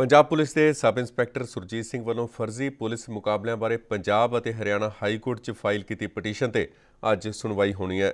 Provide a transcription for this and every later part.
Punjab police ਦੇ sub inspector Surjit Singh ਵੱਲੋਂ ਫਰਜ਼ੀ ਪੁਲਿਸ ਮੁਕਾਬਲਿਆਂ ਬਾਰੇ ਪੰਜਾਬ ਅਤੇ ਹਰਿਆਣਾ ਹਾਈ ਕੋਰਟ 'ਚ ਫਾਈਲ ਕੀਤੀ ਪਟੀਸ਼ਨ ਤੇ ਅੱਜ ਸੁਣਵਾਈ ਹੋਣੀ ਹੈ।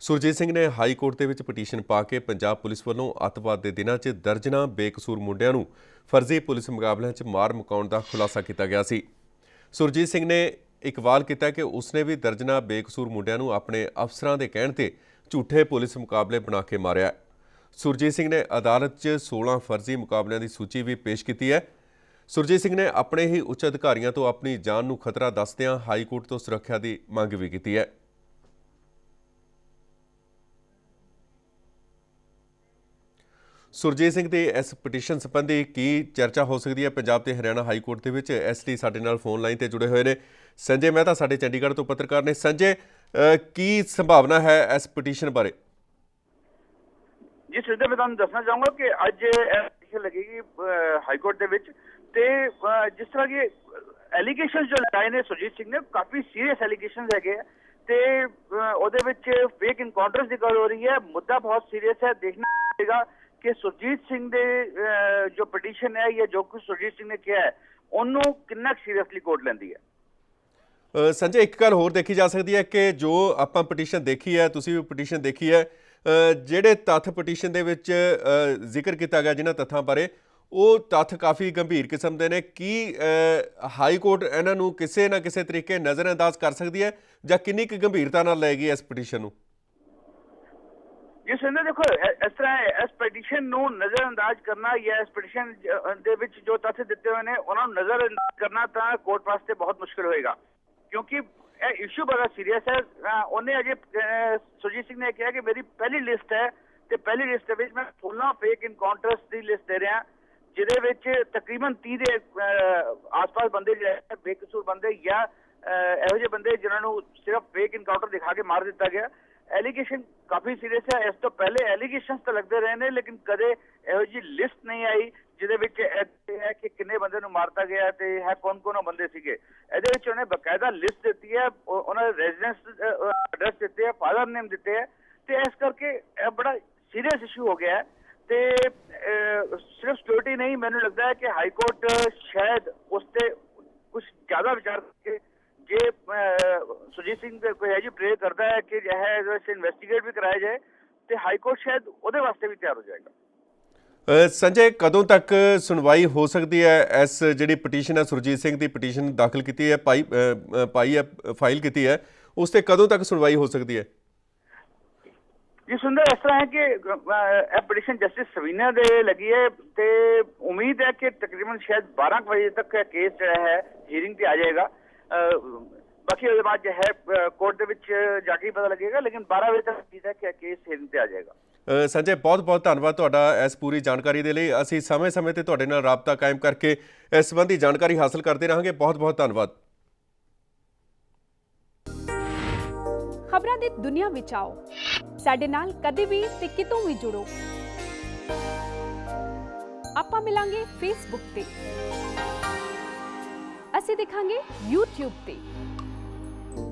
ਸੁਰਜੀਤ ਸਿੰਘ ਨੇ ਹਾਈ ਕੋਰਟ ਦੇ ਵਿੱਚ ਪਟੀਸ਼ਨ ਪਾ ਕੇ ਪੰਜਾਬ ਪੁਲਿਸ ਵੱਲੋਂ ਅੱਤਵਾਦ ਦੇ ਦਿਨਾਂ 'ਚ ਦਰਜਨਾ ਬੇਕਸੂਰ ਮੁੰਡਿਆਂ ਨੂੰ ਫਰਜ਼ੀ ਪੁਲਿਸ ਮੁਕਾਬਲਿਆਂ 'ਚ ਮਾਰ ਮੁਕਾਉਣ ਦਾ ਖੁਲਾਸਾ ਕੀਤਾ ਗਿਆ ਸੀ। ਸੁਰਜੀਤ ਸਿੰਘ ਨੇ ਇਕਵਾਲ ਕੀਤਾ ਕਿ ਉਸਨੇ ਵੀ ਦਰਜਨਾ ਬੇਕਸੂਰ ਮੁੰਡਿਆਂ ਨੂੰ ਆਪਣੇ ਅਫਸਰਾਂ ਦੇ ਕਹਿਣ ਤੇ ਝੂਠੇ ਪੁਲਿਸ ਮੁਕਾਬਲੇ ਬਣਾ ਕੇ ਮਾਰਿਆ। ਸੁਰਜੀਤ ਸਿੰਘ ਨੇ ਅਦਾਲਤ 'ਚ 16 ਫਰਜ਼ੀ ਮੁਕਾਬਲਿਆਂ ਦੀ ਸੂਚੀ ਵੀ ਪੇਸ਼ ਕੀਤੀ ਹੈ। ਸੁਰਜੀਤ ਸਿੰਘ ਨੇ ਆਪਣੇ ਹੀ ਉੱਚ ਅਧਿਕਾਰੀਆਂ ਤੋਂ ਆਪਣੀ ਜਾਨ ਨੂੰ ਖਤਰਾ ਦੱਸਦਿਆਂ ਹਾਈ ਕੋਰਟ ਤੋਂ ਸੁਰੱਖਿਆ ਦੀ ਮੰਗ ਵੀ ਕੀਤੀ ਹੈ। ਸੁਰਜੀਤ ਸਿੰਘ ਦੇ ਇਸ ਪਟੀਸ਼ਨ ਸੰਬੰਧੀ ਕੀ ਚਰਚਾ ਹੋ ਸਕਦੀ ਹੈ? ਪੰਜਾਬ ਤੇ ਹਰਿਆਣਾ ਹਾਈ ਕੋਰਟ ਦੇ ਵਿੱਚ ਇਸ ਲਈ ਸਾਡੇ ਨਾਲ ਫੋਨ ਲਾਈਨ ਤੇ ਜੁੜੇ ਹੋਏ ਨੇ। ਸੰਜੇ ਮਹਿਤਾ ਸਾਡੇ ਚੰਡੀਗੜ੍ਹ ਤੋਂ ਪੱਤਰਕਾਰ ਨੇ। ਸੰਜੇ ਕੀ ਸੰਭਾਵਨਾ ਹੈ ਇਸ ਪਟੀਸ਼ਨ ਬਾਰੇ? ਜੀ ਸਿੱਧੇ ਮੈਂ ਤੁਹਾਨੂੰ ਦੱਸਣਾ ਚਾਹੂੰਗਾ ਕਿ ਅੱਜ ਐਪਲੀਕੇਸ਼ਨ ਲੱਗੇਗੀ ਹਾਈ ਕੋਰਟ ਦੇ ਵਿੱਚ ਤੇ ਜਿਸ ਤਰ੍ਹਾਂ ਕਿ ਐਲੀਗੇਸ਼ਨ ਜੋ ਲਗਾਏ ਨੇ ਸੁਰਜੀਤ ਸਿੰਘ ਨੇ ਕਾਫੀ ਸੀਰੀਅਸ ਐਲੀਗੇਸ਼ਨ ਹੈਗੇ ਆ ਤੇ ਉਹਦੇ ਵਿੱਚ ਫੇਕ ਇਨਕਾਊਂਟਰਸ ਦੀ ਗੱਲ ਹੋ ਰਹੀ ਹੈ, ਮੁੱਦਾ ਬਹੁਤ ਸੀਰੀਅਸ ਹੈ, ਦੇਖਣਾ ਪਏਗਾ ਕਿ ਸੁਰਜੀਤ ਸਿੰਘ ਦੇ ਜੋ ਪਟੀਸ਼ਨ ਹੈ ਜਾਂ ਜੋ ਕੁਝ ਸੁਰਜੀਤ ਸਿੰਘ ਨੇ ਕਿਹਾ ਹੈ, ਉਹਨੂੰ ਕਿੰਨਾ ਸੀਰੀਅਸਲੀ ਕੋਰਟ ਲੈਂਦੀ ਹੈ? ਸੰਜੇ, ਇੱਕ ਗੱਲ ਹੋਰ ਦੇਖੀ ਜਾ ਸਕਦੀ ਹੈ ਕਿ ਜੋ ਆਪਾਂ ਪਟੀਸ਼ਨ ਦੇਖੀ ਹੈ, ਤੁਸੀਂ ਵੀ ਪਟੀਸ਼ਨ ਦੇਖੀ ਹੈ ਜਿਹੜੇ ਤੱਥ ਪਟੀਸ਼ਨ ਦੇ ਵਿੱਚ ਜ਼ਿਕਰ ਕੀਤਾ ਗਿਆ ਜਿਨ੍ਹਾਂ ਤੱਥਾਂ ਬਾਰੇ, ਉਹ ਤੱਥ ਕਾਫੀ ਗੰਭੀਰ ਕਿਸਮ ਦੇ ਨੇ। ਕੀ ਹਾਈ ਕੋਰਟ ਇਹਨਾਂ ਨੂੰ ਕਿਸੇ ਨਾ ਕਿਸੇ ਤਰੀਕੇ ਨਜ਼ਰਅੰਦਾਜ਼ ਕਰ ਸਕਦੀ ਹੈ ਜਾਂ ਕਿੰਨੀ ਕੁ ਗੰਭੀਰਤਾ ਨਾਲ ਲਏਗੀ ਇਸ ਪਟੀਸ਼ਨ ਨੂੰ? ਜਿਸ ਨੇ ਦੇਖੋ ਇਸ ਤਰ੍ਹਾਂ ਇਸ ਪਟੀਸ਼ਨ ਨੂੰ ਨਜ਼ਰਅੰਦਾਜ਼ ਕਰਨਾ ਜਾਂ ਇਸ ਪਟੀਸ਼ਨ ਦੇ ਵਿੱਚ ਜੋ ਤੱਥ ਦਿੱਤੇ ਹੋਏ ਨੇ, ਉਹਨਾਂ ਨੂੰ ਨਜ਼ਰਅੰਦਾਜ਼ ਕਰਨਾ ਤਾਂ ਕੋਰਟ ਵਾਸਤੇ ਬਹੁਤ ਮੁਸ਼ਕਲ ਹੋਏਗਾ। ਕਿਉਂਕਿ ਇਹ ਇਸ਼ੂ ਬੜਾ ਸੀਰੀਅਸ ਹੈ। ਉਹਨੇ ਅਜੇ ਅਹ, ਸੁਰਜੀਤ ਸਿੰਘ ਨੇ ਕਿਹਾ ਕਿ ਮੇਰੀ ਪਹਿਲੀ ਲਿਸਟ ਹੈ ਤੇ ਪਹਿਲੀ ਲਿਸਟ ਦੇ ਵਿੱਚ ਮੈਂ 16 ਫੇਕ ਇਨਕਾਊਂਟਰਸ ਦੀ ਲਿਸਟ ਦੇ ਰਿਹਾ। ਜਿਹਦੇ ਵਿੱਚ ਤਕਰੀਬਨ 30 ਦੇ ਆਸ-ਪਾਸ ਬੰਦੇ ਜਿਹੜੇ ਬੇਕਸੂਰ ਬੰਦੇ ਜਾਂ ਇਹੋ ਜਿਹੇ ਬੰਦੇ ਜਿਨ੍ਹਾਂ ਨੂੰ ਸਿਰਫ ਫੇਕ ਇਨਕਾਊਂਟਰ ਦਿਖਾ ਕੇ ਮਾਰ ਦਿੱਤਾ ਗਿਆ। ਐਲੀਗੇਸ਼ਨ ਕਾਫੀ ਸੀਰੀਅਸ ਹੈ। ਇਸ ਤੋਂ ਪਹਿਲੇ ਐਲੀਗੇਸ਼ਨਸ ਤਾਂ ਲੱਗਦੇ ਰਹੇ ਨੇ ਲੇਕਿਨ ਕਦੇ ਇਹੋ ਜਿਹੀ ਲਿਸਟ ਨਹੀਂ ਆਈ ਜਿਹਦੇ ਵਿੱਚ ਇਹ ਹੈ ਕਿ ਕਿੰਨੇ ਬੰਦੇ ਨੂੰ ਮਾਰਤਾ ਗਿਆ ਤੇ ਹੈ ਕੌਣ ਕੌਣ ਉਹ ਬੰਦੇ ਸੀਗੇ। ਇਹਦੇ ਵਿੱਚ ਉਹਨੇ ਬਕਾਇਦਾ ਲਿਸਟ ਦਿੱਤੀ ਹੈ ਉਹਨਾਂ ਦੇ ਰੈਜ਼ੀਡੈਂਸ ਐਡਰੈਸ ਦਿੱਤੇ ਹੈ ਫਾਦਰ ਨੇਮ ਦਿੱਤੇ ਹੈ ਤੇ ਇਸ ਕਰਕੇ ਇਹ ਬੜਾ ਸੀਰੀਅਸ ਇਸ਼ੂ ਹੋ ਗਿਆ ਹੈ ਤੇ ਸਿਰਫ ਸਿਕਿਉਰਿਟੀ ਨਹੀਂ ਮੈਨੂੰ ਲੱਗਦਾ ਹੈ ਕਿ ਹਾਈ ਕੋਰਟ ਸ਼ਾਇਦ ਉਸ ਤੇ ਕੁਝ ਜ਼ਿਆਦਾ ਵਿਚਾਰ ਕਰਕੇ ਜੇ ਅਹ, ਸੁਰਜੀਤ ਸਿੰਘ ਤੇ ਕੋਈ ਹੈ ਜੀ ਪ੍ਰੇ ਕਰਦਾ ਹੈ ਕਿ ਇਹ ਵੈਸੇ ਇਨਵੈਸਟੀਗੇਟ ਵੀ ਕਰਾਇਆ ਜਾਏ ਤੇ ਹਾਈ ਕੋਰਟ ਸ਼ਾਇਦ ਉਹਦੇ ਵਾਸਤੇ ਵੀ ਤਿਆਰ ਹੋ ਜਾਏਗਾ ਸੰਜੇ, ਕਦੋਂ ਤੱਕ ਸੁਣਵਾਈ ਹੋ ਸਕਦੀ ਹੈ? ਇਸ ਜਿਹੜੀ ਪਟੀਸ਼ਨ ਹੈ, ਸੁਰਜੀਤ ਸਿੰਘ ਦੀ ਪਟੀਸ਼ਨ ਦਾਖਲ ਕੀਤੀ ਹੈ, ਪਾਈ ਪਾਈ ਹੈ, ਫਾਈਲ ਕੀਤੀ ਹੈ, ਉਸ ਤੇ ਕਦੋਂ ਤੱਕ ਸੁਣਵਾਈ ਹੋ ਸਕਦੀ ਹੈ? ਜੀ ਸੁੰਦਰ ਇਸ ਤਰ੍ਹਾਂ ਹੈ ਕਿ ਇਹ ਪਟੀਸ਼ਨ ਜਸਟਿਸ ਸਵੀਨਾ ਦੇ ਲੱਗੀ ਹੈ ਤੇ ਉਮੀਦ ਹੈ ਕਿ ਤਕਰੀਬਨ ਸ਼ਾਇਦ 12 ਕੁ ਵਜੇ ਤੱਕ ਇਹ ਕੇਸ ਜਿਹੜਾ ਹੈ ਹੀਅਰਿੰਗ ਤੇ ਆ ਜਾਏਗਾ। ਬਾਕੀ ਉਹਦੇ ਬਾਅਦ ਜੋ ਹੈ ਕੋਰਟ ਦੇ ਵਿੱਚ ਜਾ ਕੇ ਪਤਾ ਲੱਗੇਗਾ ਲੇਕਿਨ 12 ਵਜੇ ਤੱਕ ਹੈ ਕਿ ਇਹ ਕੇਸ ਹੀਅਰਿੰਗ ਤੇ ਆ ਜਾਏਗਾ। ਸੰਜੇ ਬਹੁਤ ਬਹੁਤ ਧੰਨਵਾਦ ਤੁਹਾਡਾ ਇਸ ਪੂਰੀ ਜਾਣਕਾਰੀ ਦੇ ਲਈ। ਅਸੀਂ ਸਮੇਂ-ਸਮੇਂ ਤੇ ਤੁਹਾਡੇ ਨਾਲ ਰਾਬਤਾ ਕਾਇਮ ਕਰਕੇ ਇਸ ਸੰਬੰਧੀ ਜਾਣਕਾਰੀ ਹਾਸਲ ਕਰਦੇ ਰਹਾਂਗੇ। ਬਹੁਤ ਬਹੁਤ ਧੰਨਵਾਦ। ਖਬਰਾਂ ਦੀ ਦੁਨੀਆ ਵਿੱਚ ਆਓ। ਸਾਡੇ ਨਾਲ ਕਦੇ ਵੀ ਤੇ ਕਿਤੋਂ ਵੀ ਜੁੜੋ। ਆਪਾਂ ਮਿਲਾਂਗੇ ਫੇਸਬੁੱਕ ਤੇ। ਅਸੀਂ ਦਿਖਾਂਗੇ YouTube ਤੇ।